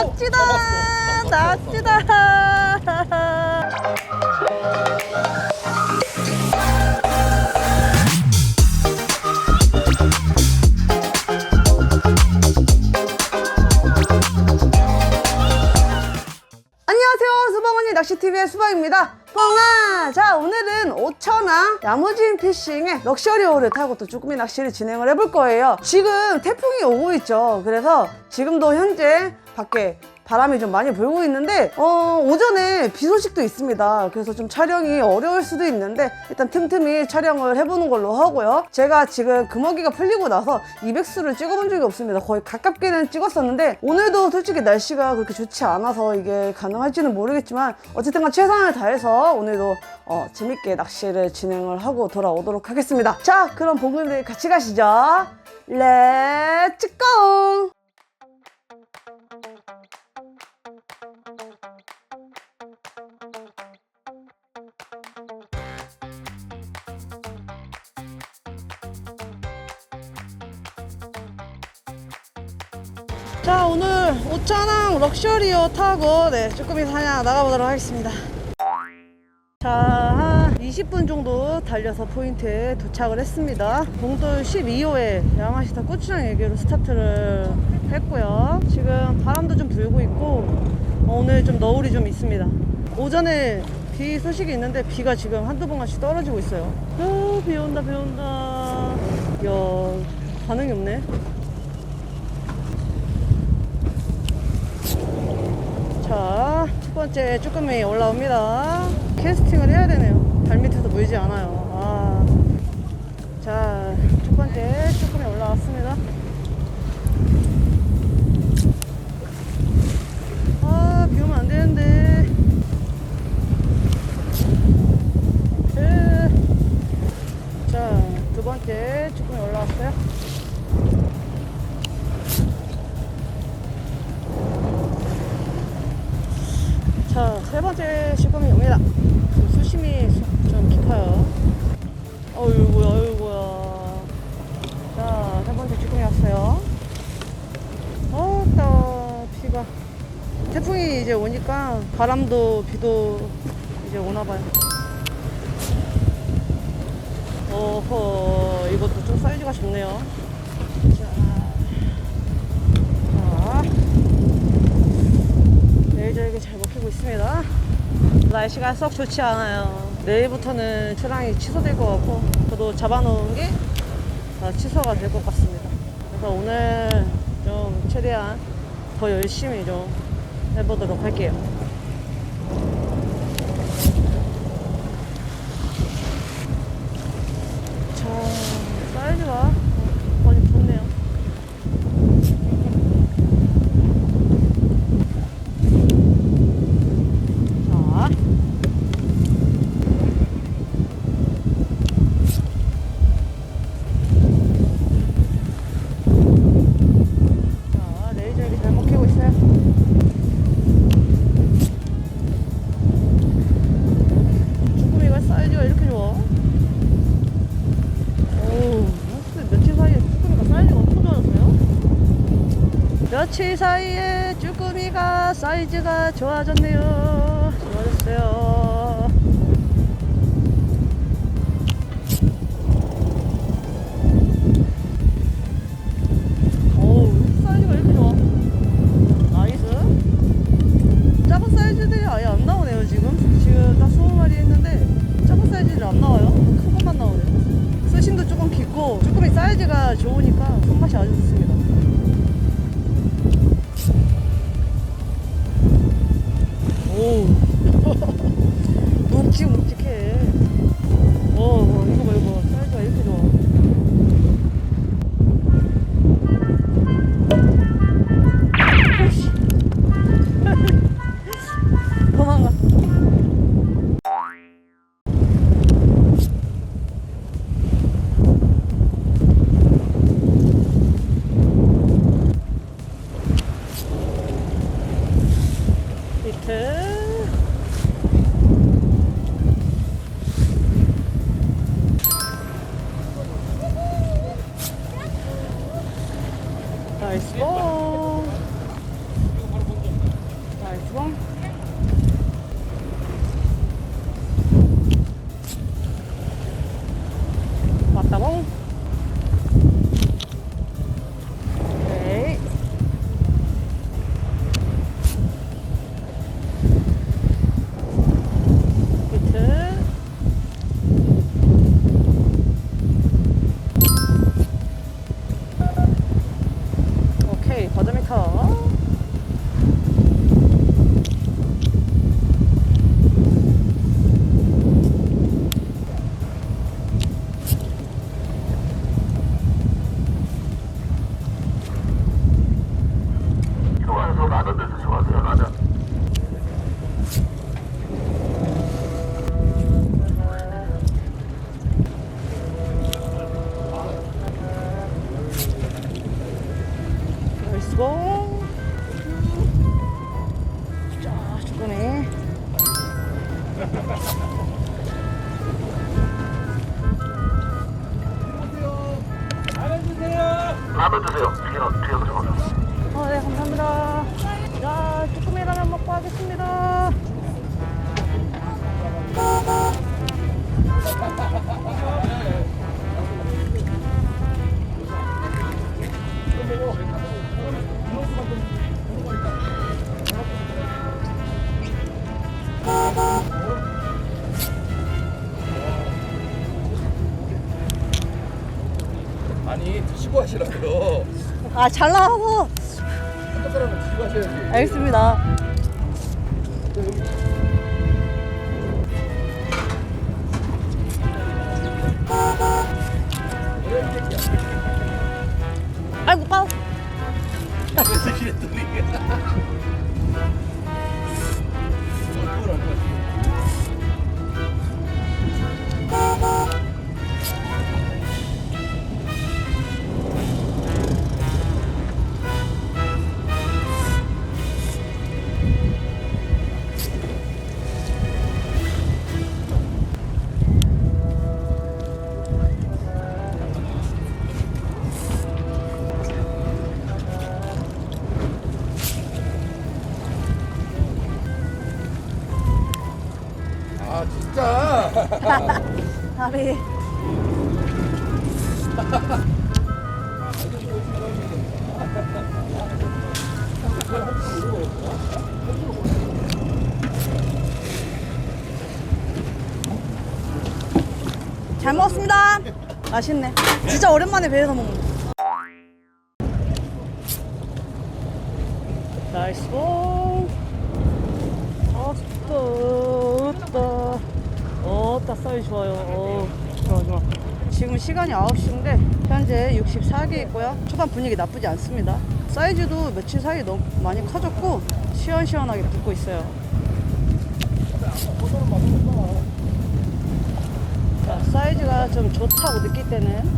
낙지다. 낙지다. 안녕하세요. 수방언니 낚시TV의 수방입니다. 뻥아! 자 오늘은 5천원 야무진 피싱의 럭셔리호를 타고 또 쭈꾸미 낚시를 진행을 해볼 거예요. 지금 태풍이 오고 있죠. 그래서 지금도 현재 밖에 바람이 좀 많이 불고 있는데 어, 오전에 비 소식도 있습니다. 그래서 좀 촬영이 어려울 수도 있는데 일단 틈틈이 촬영을 해보는 걸로 하고요. 제가 지금 금어기가 풀리고 나서 200수를 찍어본 적이 없습니다. 거의 가깝게는 찍었었는데 오늘도 솔직히 날씨가 그렇게 좋지 않아서 이게 가능할지는 모르겠지만 어쨌든 간 최선을 다해서 오늘도 어, 재밌게 낚시를 진행을 하고 돌아오도록 하겠습니다. 자 그럼 봉근들 같이 가시죠. 렛츠 고! 5천원 럭셔리어 타고 네 쭈꾸미 사냥 나가보도록 하겠습니다. 자 20분 정도 달려서 포인트에 도착을 했습니다. 봉돌 12호에 양아시타 고추장 얘기로 스타트를 했고요. 지금 바람도 좀 불고 있고 어, 오늘 좀 너울이 좀 있습니다. 오전에 비 소식이 있는데 비가 지금 한두 번씩 떨어지고 있어요. 아, 비 온다 비 온다. 야 반응이 없네 자, 첫 번째 쭈꾸미 올라옵니다. 캐스팅을 해야 되네요. 발 밑에서 물지 않아요. 아. 자, 첫 번째 쭈꾸미 올라왔습니다. 바람도 비도 이제 오나 봐요. 어허, 이것도 좀 사이즈가 좋네요. 자, 자. 레이저에게 잘 먹히고 있습니다. 날씨가 썩 좋지 않아요. 내일부터는 출항이 취소될 것 같고, 저도 잡아놓은 게 다 취소가 될 것 같습니다. 그래서 오늘 좀 최대한 더 열심히 좀 해보도록 할게요. 자, 사이 사이즈가 좋아졌네요. 아니 드시고 하시라고요. 아, 잘 나가고. 한 젓가락은 드시고 하셔야지. 알겠습니다. 아이고, 빠우. 드시랬더니. 다리. 잘 먹었습니다. 맛있네. 진짜 오랜만에 배에서 먹는 거. 나이스 공. 아, 좋다. 좋다. 어따 사이 좋아요. 어, 좋아, 좋아. 지금 시간이 9시인데 현재 64개 있고요. 초반 분위기 나쁘지 않습니다. 사이즈도 며칠 사이 너무 많이 커졌고 시원시원하게 붙고 있어요. 자, 사이즈가 좀 좋다고 느낄 때는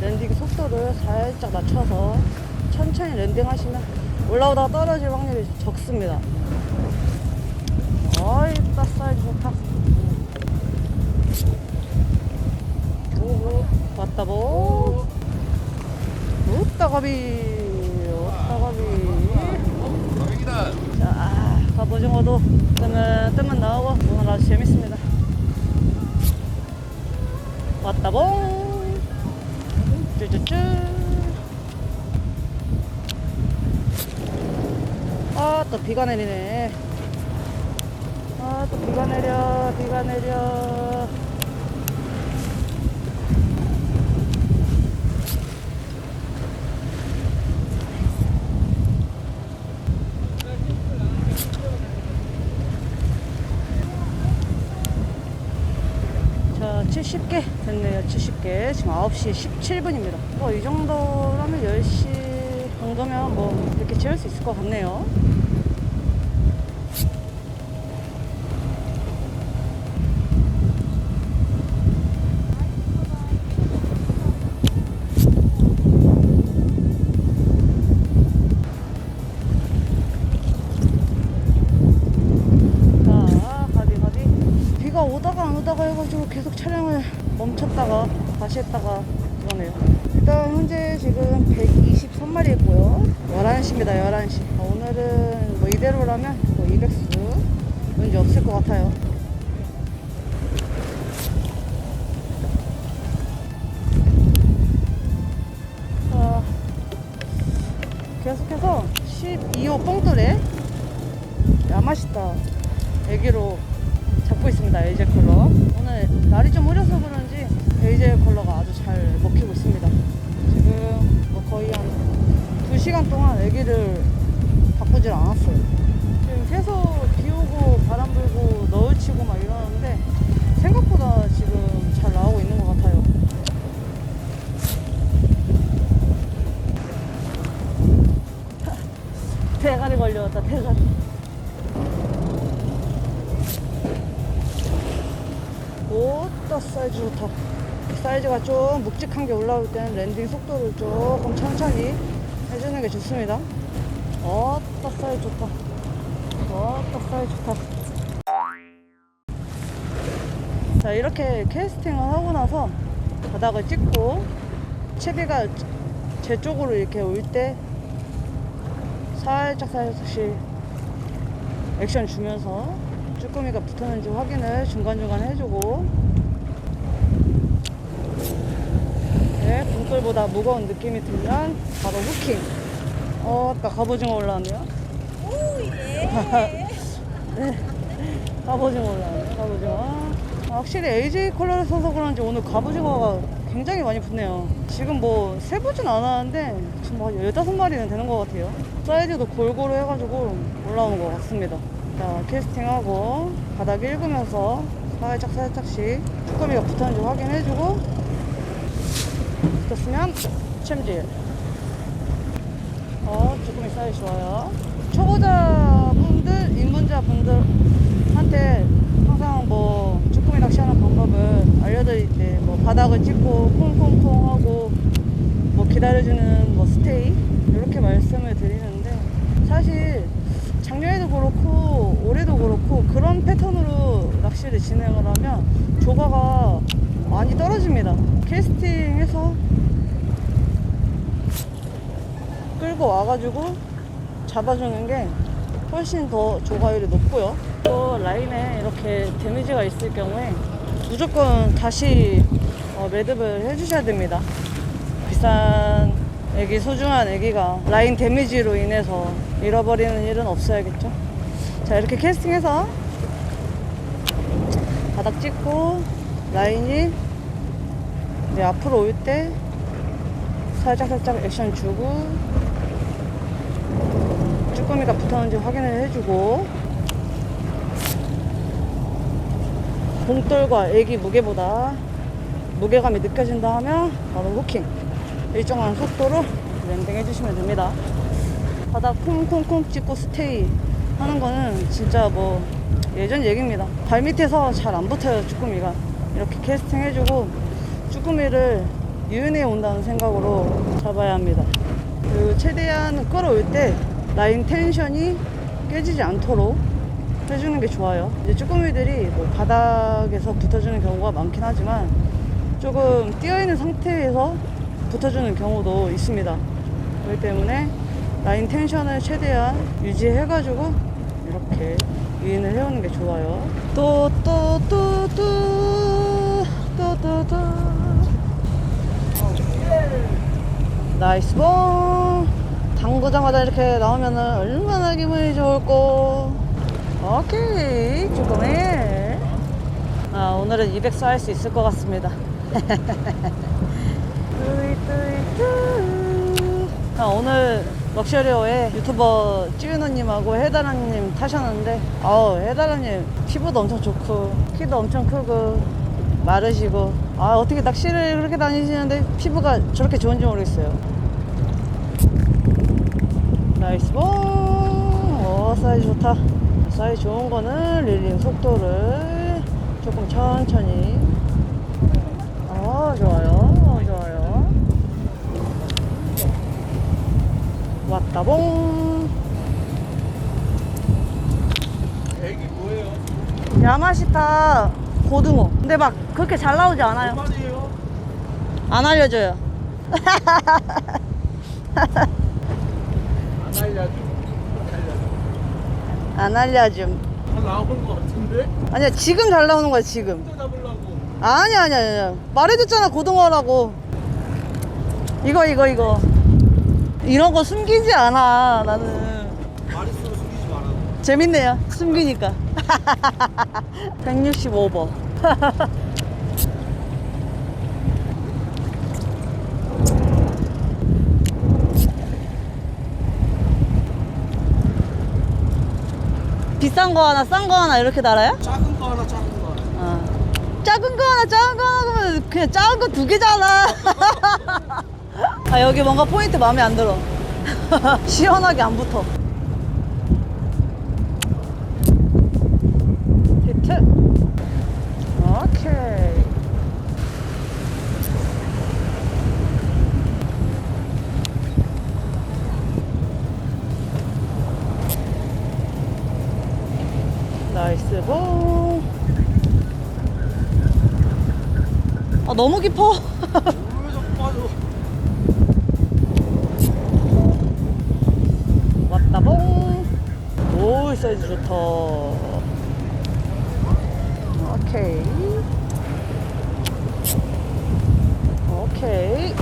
랜딩 속도를 살짝 낮춰서 천천히 랜딩 하시면 올라오다가 떨어질 확률이 적습니다. 어이, 따 사이즈 좋다. 왔다 보. 웃다가비. 웃다가비. 자, 갑오징어도 뜨면 뜨면 나오고 오늘 아주 재밌습니다. 왔다 봉. 쭈쭈쭈. 아, 또 비가 내리네. 아, 또 비가 내려, 비가 내려. 자, 70개 됐네요. 70개. 지금 9시 17분입니다. 뭐, 이 정도라면 10시 정도면 뭐, 이렇게 지을 수 있을 것 같네요. 이대로라면 뭐 200수 문제 없을 것 같아요. 자, 계속해서 12호 뽕돌에 야마시타 애기로 잡고 있습니다. 에이제 컬러. 오늘 날이 좀 흐려서 그런지 에이제 컬러가 아주 잘 먹히고 있습니다. 지금 뭐 거의 한두 시간 동안 애기를 바꾸질 않았어요. 계속 비 오고 바람 불고 너울 치고 막 이러는데 생각보다 지금 잘 나오고 있는 것 같아요. 대가리 걸려왔다 대가리. 오따 사이즈 좋다. 사이즈가 좀 묵직한 게 올라올 때는 랜딩 속도를 조금 천천히 해주는 게 좋습니다. 어따 사이즈 좋다. 어따 사이즈 좋다. 자, 이렇게 캐스팅을 하고 나서 바닥을 찍고 채비가 제 쪽으로 이렇게 올 때 살짝 살짝씩 액션 주면서 쭈꾸미가 붙었는지 확인을 중간중간 해주고 네, 붕돌보다 무거운 느낌이 들면 바로 후킹 어, 아까 갑오징어 올라왔네요 네, 갑오징어 올라왔네요 갑오징어 아, 확실히 AJ 컬러를 써서 그런지 오늘 갑오징어가 굉장히 많이 붙네요. 지금 뭐 세보진 않았는데 지금 뭐한 15마리는 되는 것 같아요. 사이즈도 골고루 해가지고 올라오는 것 같습니다. 자 캐스팅하고 바닥 읽으면서 살짝 살짝씩 쭈꾸미가 붙었는지 확인해주고 붙었으면 챔질. 어 쭈꾸미 사이즈 좋아요. 입문자 분들한테 항상 뭐 쭈꾸미 낚시하는 방법을 알려드릴 때 뭐 바닥을 찍고 콩콩콩 하고 뭐 기다려주는 뭐 스테이 이렇게 말씀을 드리는데 사실 작년에도 그렇고 올해도 그렇고 그런 패턴으로 낚시를 진행을 하면 조가가 많이 떨어집니다. 캐스팅해서 끌고 와가지고 잡아주는 게 훨씬 더 조가율이 높고요. 또 라인에 이렇게 데미지가 있을 경우에 무조건 다시 어, 매듭을 해주셔야 됩니다. 비싼 애기, 소중한 애기가 라인 데미지로 인해서 잃어버리는 일은 없어야겠죠. 자, 이렇게 캐스팅해서 바닥 찍고 라인이 이제 앞으로 올 때 살짝 살짝 액션 주고 쭈꾸미가 붙었는지 확인을 해주고. 봉돌과 애기 무게보다 무게감이 느껴진다 하면 바로 후킹. 일정한 속도로 랜딩 해주시면 됩니다. 바닥 콩콩콩 찍고 스테이 하는 거는 진짜 뭐 예전 얘기입니다. 발 밑에서 잘 안 붙어요 쭈꾸미가. 이렇게 캐스팅 해주고 쭈꾸미를 유인해 온다는 생각으로 잡아야 합니다. 그리고 최대한 끌어올 때 라인 텐션이 깨지지 않도록 해주는 게 좋아요. 이제 쭈꾸미들이 뭐 바닥에서 붙어주는 경우가 많긴 하지만 조금 뛰어있는 상태에서 붙어주는 경우도 있습니다. 그렇기 때문에 라인 텐션을 최대한 유지해가지고 이렇게 유인을 해오는 게 좋아요. 또, 또, 또, 또, 또, 또, 또. 나이스 볼! 당구장마다 이렇게 나오면 얼마나 기분이 좋을꼬. 오케이, 쭈꾸미. 아, 오늘은 200수 할수 있을 것 같습니다. 아, 오늘 럭셔리어에 유튜버 찌윤호님하고 해다라님 타셨는데, 아우, 해다라님 피부도 엄청 좋고, 키도 엄청 크고, 마르시고, 아, 어떻게 낚시를 그렇게 다니시는데 피부가 저렇게 좋은지 모르겠어요. 나이스 볼! 오, 사이즈 좋다. 사이즈 좋은 거는 릴링 속도를 조금 천천히. 아, 좋아요. 어, 좋아요. 왔다 봉! 애기 뭐예요? 야마시타 고등어. 근데 막 그렇게 잘 나오지 않아요. 안 알려줘요. 안 알려줌. 잘 나오는 것 같은데? 아니야, 지금 잘 나오는 거야, 지금. 또 잡으려고. 아니야, 아니야, 아니야. 말해줬잖아, 고등어라고. 이거, 이거, 이거. 이런 거 숨기지 않아, 나는. 마리수로 숙이지 말아. 재밌네요. 숨기니까. 165번. 비싼 거 하나, 싼 거 하나 이렇게 달아요? 작은 거 하나 작은 거 하나. 어. 작은 거 하나, 작은 거 하나 그러면 그냥 작은 거 두 개잖아. 아, 여기 뭔가 포인트 마음에 안 들어. 시원하게 안 붙어. 히트. 오케이. 나이스 공. 아 너무 깊어. 왔다 봉. 오 사이즈 좋다. 오케이. 오케이.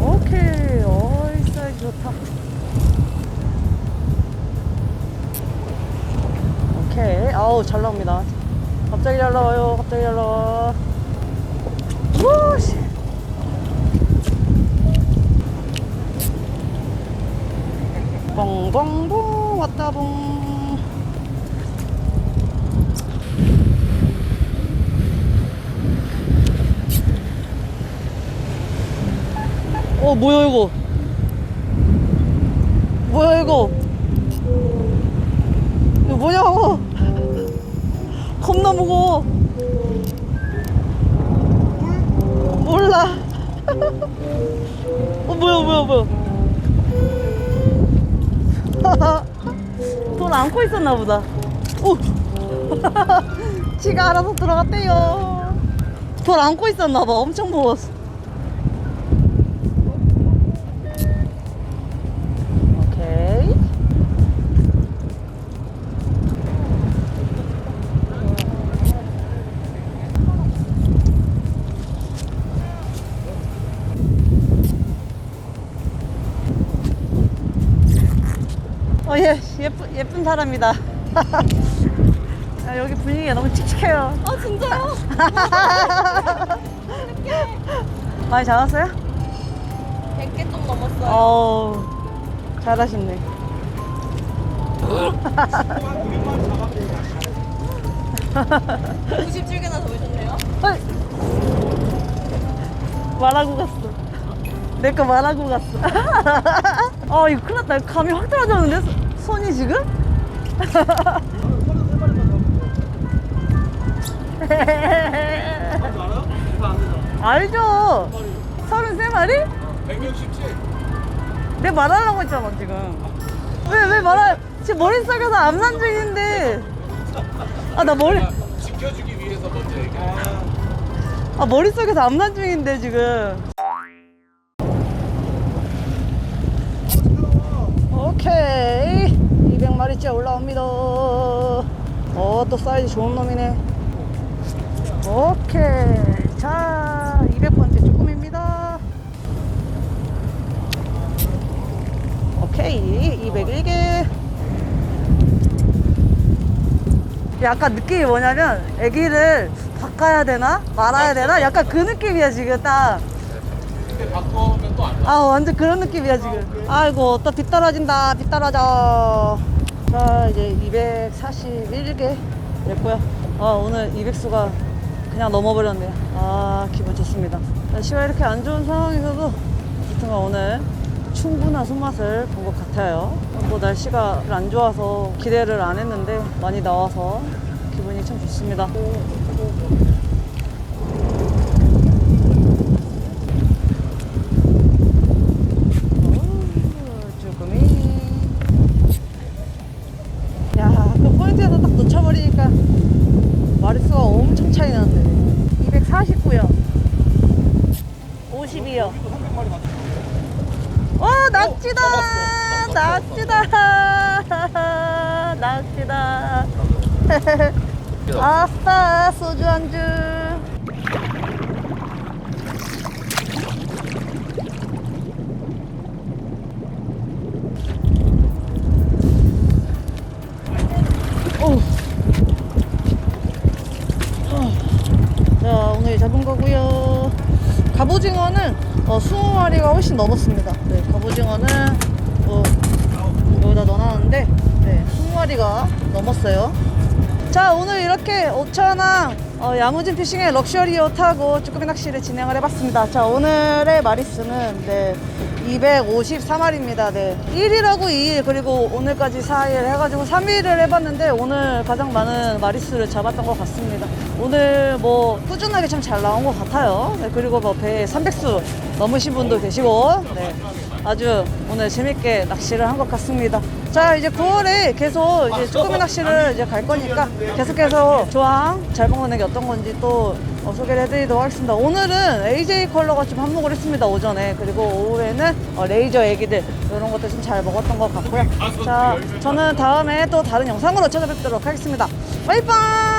오케이. 어이 사이즈 좋다. 오케이. 아우 잘 나옵니다. 갑자기 잘 나와요. 갑자기 잘 나와. 우 씨. 뻥뻥뻥 왔다 봉. 어 뭐야 이거? 뭐야 이거? 이거 뭐냐고? 겁나 무거워. 몰라. 어 뭐야 뭐야 뭐야? 돈 안고 있었나 보다. 오. 지가 알아서 들어갔대요. 돈 안고 있었나 봐. 엄청 무거웠어. 오케이. 어, 예, 사람이다. 아, 여기 분위기가 너무 칙칙해요. 아 진짜요? 많이 잡았어요? 100개 좀 넘었어요. 어우, 잡았네. 97개나 잡으셨네요. 헐. 말하고 갔어. 내 거 말하고 갔어. 아, 이거 큰일 났다. 감이 확 떨어졌는데? 소- 손이 지금? 되잖아. 알죠? 33마리? 167. 내 말하려고 했잖아, 지금. 왜, 왜 말할, 지금 머릿속에서 암산 중인데. 아, 나 머리, 지켜주기 위해서 먼저 얘기해. 아, 머릿속에서 암산 중인데, 지금. 오케이. 200마리째 올라옵니다. 어, 또 사이즈 좋은 놈이네. 오케이. 자, 200번째 쭈꾸미입니다. 오케이. 201개. 약간 느낌이 뭐냐면, 애기를 바꿔야 되나? 말아야 되나? 약간 그 느낌이야, 지금 딱. 바꾸면 또 안 나. 아 완전 그런 느낌이야 지금 아이고 또 뒤떨어진다 뒤떨어져 자 이제 241개 됐고요. 아 오늘 200수가 그냥 넘어버렸네요. 아 기분 좋습니다. 날씨가 이렇게 안 좋은 상황에서도 어쨌든 오늘 충분한 손맛을 본 것 같아요. 뭐 날씨가 안 좋아서 기대를 안 했는데 많이 나와서 기분이 참 좋습니다 낙지다! 아싸, 소주 안주. 어우. 자, 오늘 잡은 거고요. 갑오징어는 어, 20마리가 훨씬 넘었습니다. 네, 갑오징어는 뭐 여기다 넣어놨는데 네, 20 마리가 넘었어요. 자 오늘 이렇게 오천항 어, 야무진 피싱의 럭셔리어 타고 쭈꾸미 낚시를 진행을 해봤습니다. 자 오늘의 마리수는 네 253마리입니다. 네 1일하고 2일 그리고 오늘까지 4일 해가지고 3일을 해봤는데 오늘 가장 많은 마리수를 잡았던 것 같습니다. 오늘 뭐 꾸준하게 참 잘 나온 것 같아요. 네, 그리고 뭐 배에 300수 넘으신 분도 계시고 네. 아주 오늘 재밌게 낚시를 한 것 같습니다. 자 이제 9월에 계속 이제 쭈꾸미 낚시를 이제 갈 거니까 계속해서 조항 잘 먹는 게 어떤 건지 또 어, 소개를 해드리도록 하겠습니다. 오늘은 AJ 컬러가 좀 한몫을 했습니다 오전에 그리고 오후에는 어, 레이저 애기들 이런 것들 좀잘 먹었던 것 같고요. 자 저는 다음에 또 다른 영상으로 찾아뵙도록 하겠습니다. 바이바이.